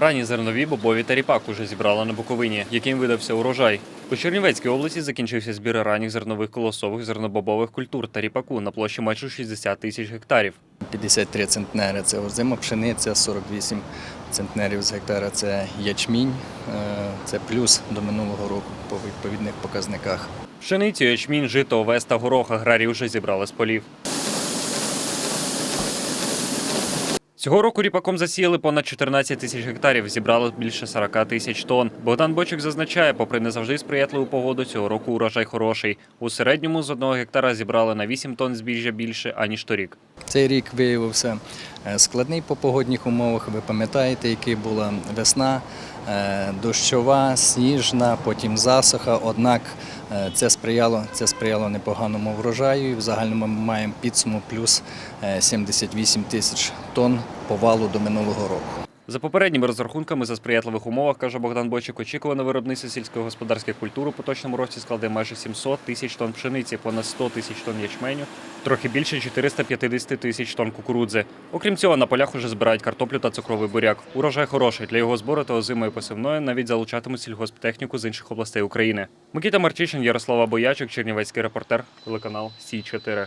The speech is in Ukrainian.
Ранні зернові, бобові та ріпак уже зібрали на Буковині, яким видався урожай. У Чернівецькій області закінчився збір ранніх зернових колосових зернобобових культур та ріпаку на площі майже 60 тисяч гектарів. 53 центнери це озима пшениця, 48 центнерів з гектара це ячмінь, е, це плюс до минулого року по відповідних показниках. Пшеницю, ячмінь, жито, овес та горох аграрії вже зібрали з полів. Цього року ріпаком засіяли понад 14 тисяч гектарів, зібрали більше 40 тисяч тонн. Богдан Бочик зазначає, попри не завжди сприятливу погоду, цього року урожай хороший. У середньому з одного гектара зібрали на 8 тонн збіжжя більше, аніж торік. Цей рік виявився е, складний по погодних умовах. Ви пам'ятаєте, яка була весна, е, дощова, сніжна, потім засуха. Однак це сприяло, це сприяло непоганому врожаю. І в загальному ми маємо підсуму плюс е, 78 тисяч тонн повалу до минулого року. За попередніми розрахунками за сприятливих умовах, каже Богдан Бочик, очікуване виробництво сільськогосподарських культур у поточному році складе майже 700 тисяч тонн пшениці, понад 100 тисяч тонн ячменю, трохи більше 450 тисяч тонн кукурудзи. Окрім цього, на полях уже збирають картоплю та цукровий буряк. Урожай хороший для його збору та озимої посівної навіть залучатимуть сільгосптехніку з інших областей України. Микита Марчишин, Ярослава Боячик, Чернівецький репортер, телеканал Сі 4